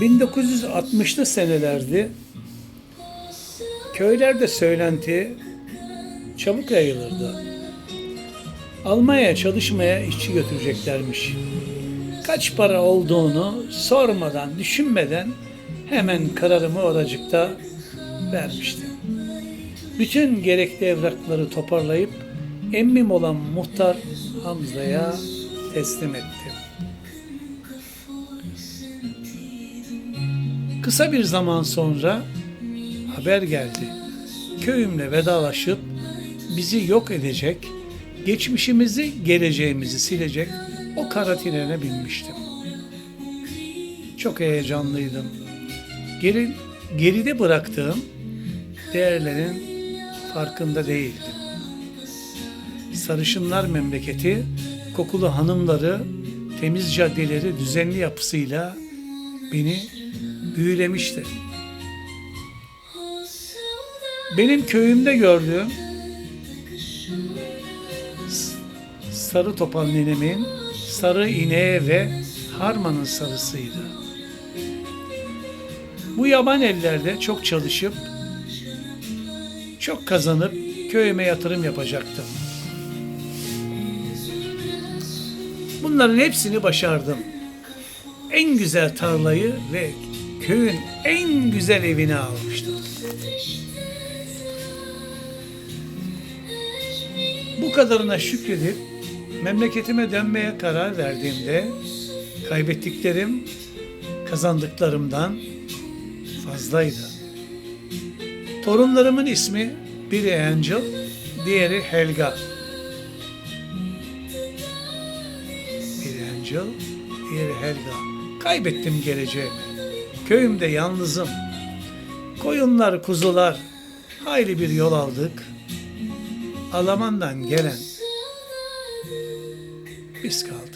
1960'lı senelerdi. Köylerde söylenti çabuk yayılırdı. Almanya'ya çalışmaya işçi götüreceklermiş. Kaç para olduğunu sormadan, düşünmeden hemen kararımı oracıkta vermiştim. Bütün gerekli evrakları toparlayıp emmim olan muhtar Hamza'ya teslim ettim. Kısa bir zaman sonra haber geldi. Köyümle vedalaşıp bizi yok edecek, geçmişimizi, geleceğimizi silecek o kara trene binmiştim. Çok heyecanlıydım. Geri, geride bıraktığım değerlerin farkında değildim. Sarışınlar memleketi, kokulu hanımları, temiz caddeleri, düzenli yapısıyla beni büyülemişti. Benim köyümde gördüğüm sarı topal nenemin sarı ineğe ve harmanın sarısıydı. Bu yaban ellerde çok çalışıp çok kazanıp köyüme yatırım yapacaktım. Bunların hepsini başardım. En güzel tarlayı ve köyün en güzel evini almıştım. Bu kadarına şükredip memleketime dönmeye karar verdiğimde kaybettiklerim kazandıklarımdan fazlaydı. Torunlarımın ismi biri Angel, diğeri Helga. Biri Angel, diğeri Helga. Kaybettim geleceğimi. Köyümde yalnızım. Koyunlar, kuzular. Hayli bir yol aldık. Alaman'dan gelen biz kaldık.